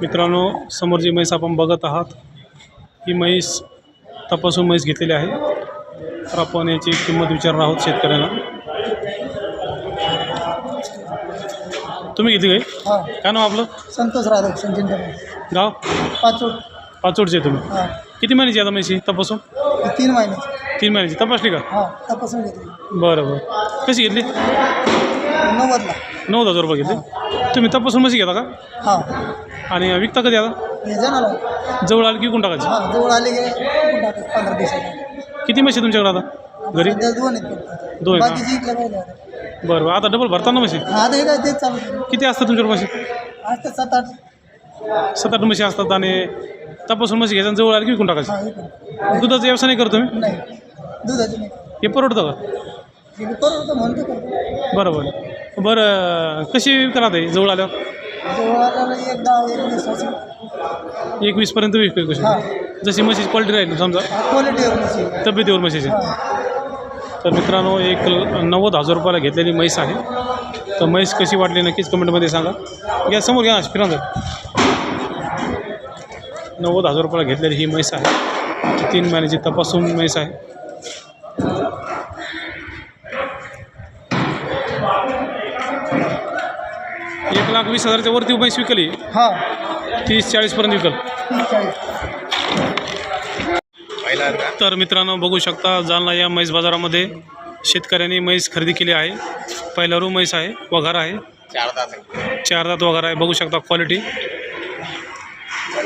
मित्रांनो समोर जी म्हैस आपण बघत आहात ही म्हैस तपासून म्हैस घेतलेली आहे. तर आपण याची किंमत विचारणार आहोत शेतकऱ्यांना. तुम्ही घेतली काय हा. काय नाव आपलं? संतोष राधव संजय गाव? पाचोड. पाचोडचे तुम्ही. किती महिन्याची आता म्हैशी? तपासून? ही तीन महिन्याची. तीन महिन्याची. तपासली का? हा तपासून घेतली. बरं बरं. कशी घेतली? नव्वदला. नऊ हजार रुपये घेतली. तुम्ही तपासून म्हशी घेता का? हा. आणि विकता कधी आता? हे जाणार जवळ आली की विकून टाकायची? हा जवळ आले पंधरा दिवसात. किती म्हशी तुमच्याकडे आता? घरी? सध्या दोन आहेत फक्त. दोन आहेत बाकीची इकडे पाहिजे बरं बरं. आता डबल भरता ना म्हशी? हा आता हे काय तेच चालू आहे. किती असतात तुमच्याकडे म्हशी? आज तर सात आठ. सात आठ म्हशी असतात आणि तपासून म्हशी घ्यायचं आणि जवळ आली की विकून टाकायची. हा दुधाचा व्यवसाय नाही करतो मी नाही. दुधाची नाही. हे परवडतं का? हे परवडतं म्हणतो करतो. बरं कशी विकता आता हे? जवळ आल्यावर? जवळ आल्याला एक दहा एक वीस असं एक वीसपर्यंत विकतो कशी? जशी म्हशीची क्वालिटी राहील समजा. तब्येतीवर म्हशीची. हा. तर मित्रांनो एक ल- नव्वद हजार रुपयाला घेतलेली म्हैस आहे. तर म्हैस कशी वाटली नक्कीच कमेंटमध्ये सांगा. घ्या समोर घ्या फिरांजा नव्वद हजार रुपयाला घेतलेली ही म्हैस आहे. तीन महिन्याची तपासून म्हैस आहे. एक लाख वीस हजारच्या वरती म्हैस विकली. हा. तीस चाळीसपर्यंत विकल. तर मित्रांनो बघू शकता जालना या म्हैस बाजारामध्ये शेतकऱ्यांनी म्हैस खरेदी केली आहे. पहिला रू म्हैस आहे वघार आहे. चार दात वघार आहे. बघू शकता क्वालिटी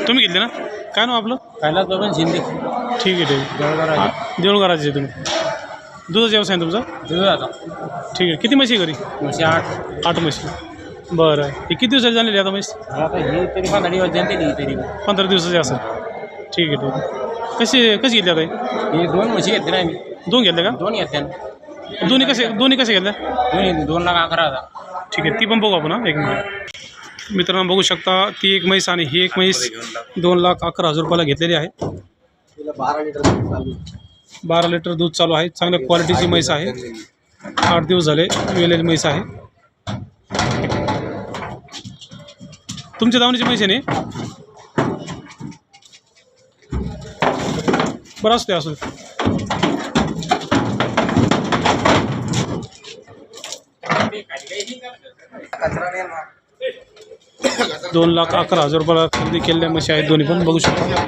तुम्ही घेतले ना? काय नाव आपलं? पहिला दोन शिंदे. ठीक आहे ठीक आहे. देऊळघराचे तुम्ही. दुधाचा व्यवसाय आहे तुमचा? ठीक आहे. किती म्हशी आहे घरी? म्हणजे आठ. आठ म्हशी. बरं. हे किती दिवसाची झालेली आहे आता आता हे तरी पंधरा दिवस जनते नाही तरी. पंधरा दिवसाची असेल. ठीक आहे ठीक आहे. कशी कशी घेतली आता हे? हे दोन म्हशी घेतले ना मी दोन घेतले का? दोन घेतल्या. दोन्ही कसे दोन्ही कसे घेतल्या? दोन्ही दोन लाख अकरा हजार ठीक आहे ती पण बघू आपण हा. एक मिनिट. मित्रांनो बघू शकता ती एक म्हैस आणि ही एक म्हैस दोन लाख अकरा हजार रुपयाला घेतलेली आहे. बारा लिटर दूध चालू आहे. चांगल्या क्वालिटीची म्हैस आहे. आठ दिवस झाले वेलेली म्हैस आहे. तुमच्या दावणीची म्हैस आहे बरं असते असू दे. दोन लाख अकरा हजार रुपयाला खरेदी केलेल्या म्हशी आहेत. दोन्ही पण बघू शकता.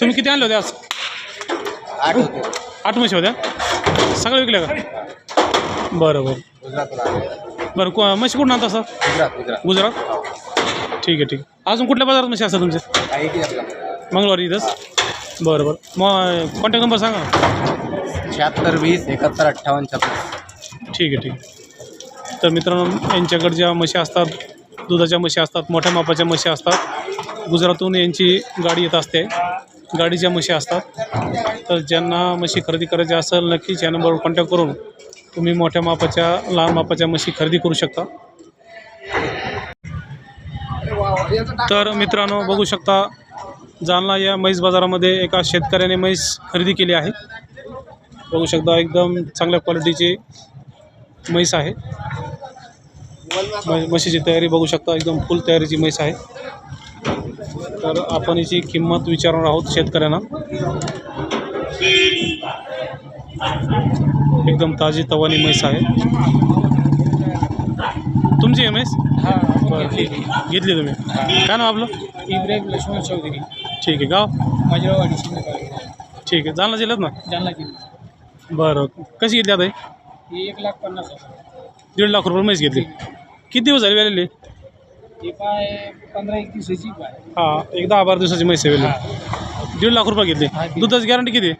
तुम्ही किती आणले होते आज? आठ म्हशी होत्या? सगळ्या विकल्या का? बरं बरं. बरं को म्हशी कुठून आणता सर? गुजरात ठीक आहे ठीक आहे. अजून कुठल्या बाजारात म्हशी असतात तुमचे? मंगळवारी इथंच? बरं बरं. मग कॉन्टॅक्ट नंबर सांगा. शहात्तर वीस एकाहत्तर अठ्ठावन्न छत्तीस ठीक आहे ठीक आहे. तर मित्रांनो यांच्याकडे ज्या म्हशी असतात दुधाच्या म्हशी असतात मोठ्या मापाच्या म्हशी असतात गुजरातहून यांची गाडी येत असते. गाडीच्या म्हशी असतात. तर ज्यांना म्हशी खरेदी करायची असेल नक्कीच या नंबरवर कॉन्टॅक्ट करून तुम्ही मोठ्या मापाच्या लहान मापाच्या म्हशी खरेदी करू शकता. तर मित्रांनो बघू शकता जालना या म्हैस बाजारामध्ये एका शेतकऱ्याने म्हैस खरेदी केली आहे. बघू शकता एकदम चांगल्या क्वालिटीची म्हैस आहे. म्हशीची तयारी बघू शकता. एकदम फुल तयारीची म्हैस आहे. तर आपण याची किंमत विचारणार आहोत शेतकऱ्यांना. एकदम ताजी तवानी म्हैस आहे. तुमची आहे म्हैस? घेतली तुम्ही. काय नाव आपलं? इब्राहिम लक्ष्मण चौधरी. ठीक आहे. गाव? ठीक आहे. जालना जिल्ह्यात ना? जालना जिल्हा बरं. कशी घेतली आता एक लाख पन्नास हजार. दीड लाख रुपये म्हैस घेतली. किती दिवस झाले वेळेली? ही पंधरा एक दिवसाची हां एक दहा बारा दिवसाची म्हैस आहे वेळेली. दीड लाख रुपये घेतली. दीड. दुधाची गॅरंटी किती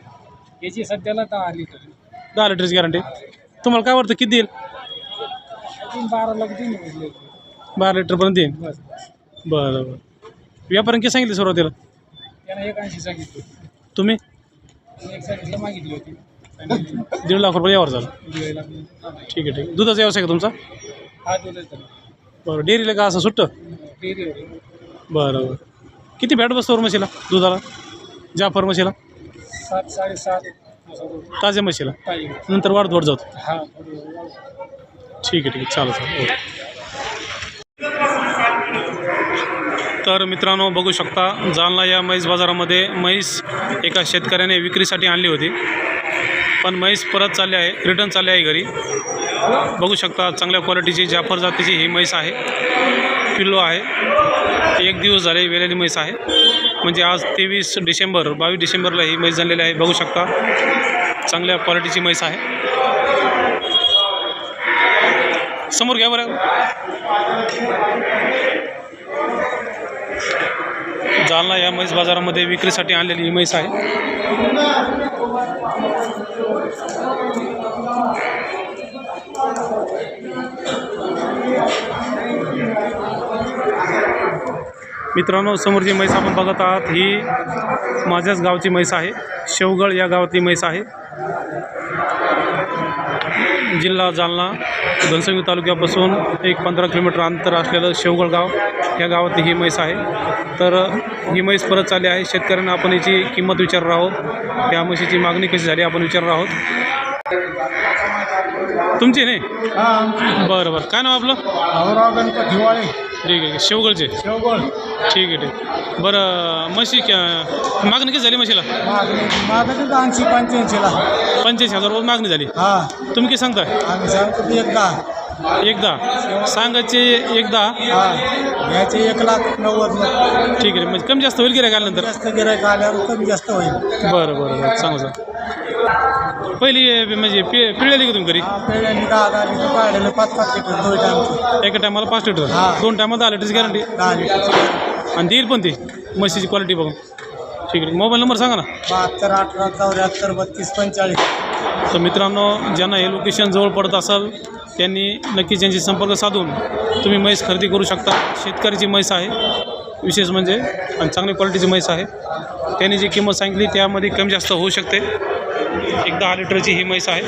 याची सध्याला दहा लिटर. दहा लिटरची गॅरंटी तुम्हाला काय वाटतं किती देईल अजून बारा लाख बारा लिटरपर्यंत देईल बस. बरं बरं. व्यापाऱ्यांनी किती सांगितले सुरुवातीला? त्यानं एक ऐंशी सांगितलं. तुम्ही? एक सांगितलं मागितली होती. दीड लाख रुपये यावर झालं. दिवाळीला ठीक आहे ठीक आहे. दुधाचा व्यवसाय का तुमचा? हा बरं डेअरीला का असं सुट्ट? बरं बरं. किती बॅट बसतो म्हशीला दुधाला? जाफर म्हशीला सात साडेसात. असं ताज्या म्हशीला? पाहिजे नंतर वाढत जातो. हा ठीक आहे ठीक आहे. चालेल चालेल. ओके. तर मित्रांनो बघू शकता जालना या म्हैस बाजारामध्ये म्हैस एका शेतकऱ्याने विक्रीसाठी आणली होती. पण म्हैस परत चालली आहे रिटर्न चालली आहे घरी. बघू शकता चांगल्या क्वालिटीची जाफर जातीची ही म्हैस आहे. पिल्लो आहे. एक दिवस झाले वेलेली म्हैस आहे. म्हणजे आज तेवीस डिसेंबर बावीस डिसेंबरला ही म्हैस झालेली आहे. बघू शकता चांगल्या क्वालिटीची म्हैस आहे. समोर घ्या बरं. जालना या म्हैस बाजारामध्ये विक्रीसाठी आणलेली ही म्हैस आहे. मित्रांनो समोर जी म्हैस आपण बघत आहात. ही माझ्याच गावची म्हैस आहे. शेवगळ या गावातली म्हैस आहे. जिल्हा जालना घनसंगी तालुक्यापासून एक पंधरा किलोमीटर अंतर असलेलं शेवगळ गाव या गावातली ही म्हैस आहे. तर ही म्हैस परत चालली आहे. शेतकऱ्यांना आपण याची किंमत विचारणार आहोत. त्या म्हशीची मागणी कशी झाली आपण विचारणार आहोत. तुमची नाही हा बरं बरं. काय नाव आपलं? भाऊराव गणपत हिवाळे. ठीक आहे. शेवगळचे? शेवगोळ. ठीक आहे ठीक आहे. बरं म्हशी क्या मागणी किती झाली म्हशीला? मागणी ऐंशी पंच्याऐंशीला. पंच्याऐंशी हजार रुपये मागणी झाली. हा. तुम्ही किती सांगताय? आम्ही सांगतो ते एकदा एकदा सांगायचे एकदा हा. घ्यायचे एक लाख नव्वद ठीक आहे म्हणजे कमी जास्त होईल गिरायक आल्यानंतर? जास्त गिरायक आल्यावर कमी जास्त होईल. बरं बरं बरं. सांगा सर पहिली म्हणजे पि पिळलेली का तुम्ही घरी? पेढ्यांनी दहा दहा लिटर काढलेलं पाच पाच लिटर दोन टाइमचे एका टायमाला पाच लिटर हा. दोन टायमाला दहा लिटरची गॅरंटी दहा आणि देईल पण ती म्हशीची क्वालिटी बघून. ठीक आहे. मोबाईल नंबर सांगा ना. बहात्तर अठरा चौऱ्याहत्तर बत्तीस पंचेचाळीस. तर मित्रांनो ज्यांना हे लोकेशन जवळ पडत असाल त्यांनी नक्कीच यांशी संपर्क साधून तुम्ही म्हैस खरेदी करू शकता. शेतकऱ्याची म्हैस आहे. विशेष म्हणजे आणि चांगल्या क्वालिटीची म्हैस आहे. त्यांनी जी किंमत सांगितली त्यामध्ये कमी जास्त होऊ शकते. एक दहा लिटरची ही म्हैस आहे.